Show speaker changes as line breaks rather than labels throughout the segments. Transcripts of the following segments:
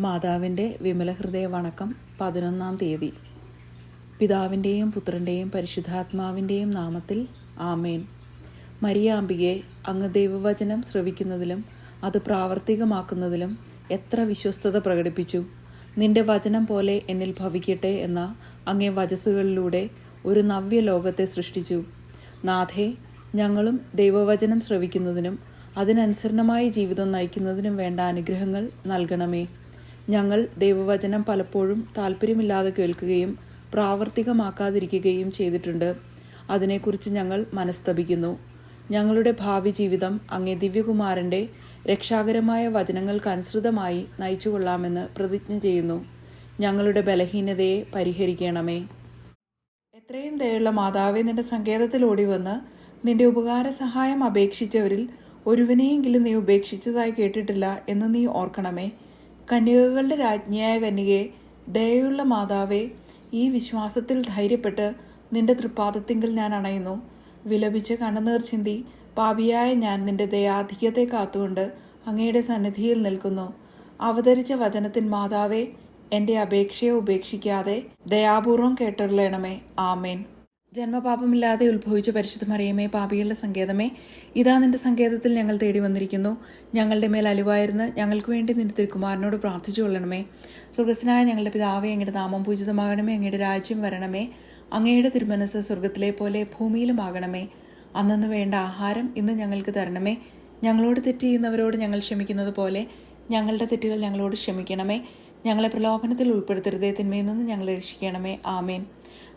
മാതാവിന്റെ വിമലഹൃദയ വണക്കം പതിനൊന്നാം തീയതി. പിതാവിന്റെയും പുത്രന്റെയും പരിശുദ്ധാത്മാവിന്റെയും നാമത്തിൽ ആമേൻ. മരിയാമ്പികെ അങ്ങ് ദൈവവചനം ശ്രവിക്കുന്നതിലും അത് പ്രാവർത്തികമാക്കുന്നതിലും എത്ര വിശ്വസ്തത പ്രകടിപ്പിച്ചു. നിന്റെ വചനം പോലെ എന്നിൽ ഭവിക്കട്ടെ എന്ന അങ്ങേ വചസ്സുകളിലൂടെ ഒരു നവ്യ ലോകത്തെ സൃഷ്ടിച്ചു. നാഥേ ഞങ്ങളും ദൈവവചനം ശ്രവിക്കുന്നതിനും അതിനനുസരണമായി ജീവിതം നയിക്കുന്നതിനും വേണ്ട അനുഗ്രഹങ്ങൾ നൽകണമേ. ഞങ്ങൾ ദൈവവചനം പലപ്പോഴും താല്പര്യമില്ലാതെ കേൾക്കുകയും പ്രാവർത്തികമാക്കാതിരിക്കുകയും ചെയ്തിട്ടുണ്ട്. അതിനെക്കുറിച്ച് ഞങ്ങൾ മനസ്തപിക്കുന്നു. ഞങ്ങളുടെ ഭാവി ജീവിതം അങ്ങേ ദിവ്യകുമാരന്റെ രക്ഷാകരമായ വചനങ്ങൾക്കനുസൃതമായി നയിച്ചുകൊള്ളാമെന്ന് പ്രതിജ്ഞ ചെയ്യുന്നു. ഞങ്ങളുടെ ബലഹീനതയെ പരിഹരിക്കണമേ. എത്രയും ദയുള്ള മാതാവെ നിന്റെ സങ്കേതത്തിൽ ഓടിവന്ന് നിന്റെ ഉപകാര സഹായം അപേക്ഷിച്ചവരിൽ ഒരുവനെയെങ്കിലും നീ ഉപേക്ഷിച്ചതായി കേട്ടിട്ടില്ല എന്ന് നീ ഓർക്കണമേ. കന്യകകളുടെ രാജ്ഞിയായ കന്യകയെ ദയുള്ള മാതാവേ ഈ വിശ്വാസത്തിൽ ധൈര്യപ്പെട്ട് നിന്റെ തൃപ്പാദത്തിങ്കിൽ ഞാൻ അണയുന്നു. വിലപിച്ച് കണ്ണുനീർ ചിന്തി പാപിയായ ഞാൻ നിന്റെ ദയാധിക്യത്തെ കാത്തുകൊണ്ട് അങ്ങയുടെ സന്നിധിയിൽ നിൽക്കുന്നു. അവതരിച്ച വചനത്തിൻ മാതാവേ എന്റെ അപേക്ഷയെ ഉപേക്ഷിക്കാതെ ദയാപൂർവം കേട്ടുള്ളണമേ ആമേൻ. ജന്മപാപമില്ലാതെ ഉത്ഭവിച്ച പരിശുദ്ധ മറിയമേ പാപികളുടെ സങ്കേതമേ ഇതാ നിന്റെ സങ്കേതത്തിൽ ഞങ്ങൾ തേടി വന്നിരിക്കുന്നു. ഞങ്ങളുടെ മേൽ അലിവായിരുന്ന് ഞങ്ങൾക്ക് വേണ്ടി നിന്റെ തിരുക്കുമാരനോട് പ്രാർത്ഥിച്ചു കൊള്ളണമേ. സ്വർഗസ്നായ ഞങ്ങളുടെ പിതാവേ അങ്ങയുടെ നാമം പൂജിതമാകണമേ അങ്ങയുടെ രാജ്യം വരണമേ. അങ്ങയുടെ തിരുമനസ് സ്വർഗത്തിലെ പോലെ ഭൂമിയിലുമാകണമേ അന്നു വേണ്ട ആഹാരം ഇന്ന് ഞങ്ങൾക്ക് തരണമേ. ഞങ്ങളോട് തെറ്റ് ചെയ്യുന്നവരോട് ഞങ്ങൾ ക്ഷമിക്കുന്നത് പോലെ ഞങ്ങളുടെ തെറ്റുകൾ ഞങ്ങളോട് ക്ഷമിക്കണമേ. ഞങ്ങളെ പ്രലോഭനത്തിൽ ഉൾപ്പെടുത്തരുതേ തിന്മയിൽ നിന്ന് ഞങ്ങളെ രക്ഷിക്കണമേ. ആമേൻ.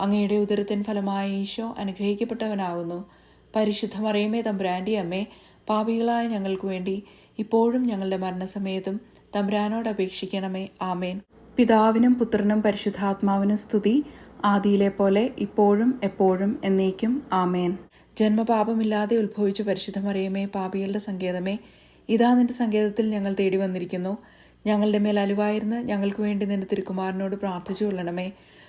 അങ്ങയുടെ ഉദരത്തിൻ ഫലമായ ഈശോ അനുഗ്രഹിക്കപ്പെട്ടവനാകുന്നു. പരിശുദ്ധ മറിയമേ തമ്പുരാന്റെ അമ്മേ പാപികളായ ഞങ്ങൾക്ക് വേണ്ടി ഇപ്പോഴും ഞങ്ങളുടെ മരണസമയത്തും തമ്പുരാനോട് അപേക്ഷിക്കണമേ. ആമേൻ. പിതാവിനും പുത്രനും പരിശുദ്ധാത്മാവിനും സ്തുതി. ആദിയിലെ പോലെ ഇപ്പോഴും എപ്പോഴും എന്നേക്കും. ആമേൻ. ജന്മപാപമില്ലാതെ ഉത്ഭവിച്ച പരിശുദ്ധ മറിയമേ പാപികളുടെ സങ്കേതമേ ഇതാ നിന്റെ സങ്കേതത്തിൽ ഞങ്ങൾ തേടി വന്നിരിക്കുന്നു. ഞങ്ങളുടെ മേൽ അലുവായിരുന്ന് ഞങ്ങൾക്ക് വേണ്ടി നിന്റെ തിരുക്കുമാരനോട് പ്രാർത്ഥിച്ചു കൊള്ളണമേ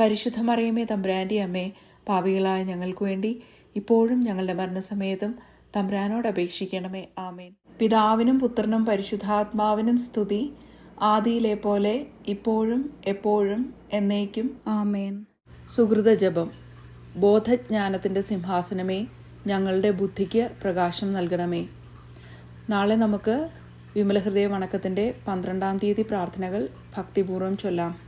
പരിശുദ്ധ മറിയമേ തമ്പ്രാന്റെ അമ്മേ പാപികളായ ഞങ്ങൾക്ക് വേണ്ടി ഇപ്പോഴും ഞങ്ങളുടെ മരണസമയത്തും തമ്പ്രാനോട് അപേക്ഷിക്കണമേ. ആമേൻ. പിതാവിനും പുത്രനും പരിശുദ്ധാത്മാവിനും സ്തുതി. ആദിയിലെ പോലെ ഇപ്പോഴും എപ്പോഴും എന്നേക്കും. ആമേൻ. സുഹൃത ജപം. ബോധജ്ഞാനത്തിന്റെ സിംഹാസനമേ ഞങ്ങളുടെ ബുദ്ധിക്ക് പ്രകാശം നൽകണമേ. നാളെ നമുക്ക് വിമലഹൃദയ വണക്കത്തിന്റെ പന്ത്രണ്ടാം തീയതി പ്രാർത്ഥനകൾ ഭക്തിപൂർവം ചൊല്ലാം.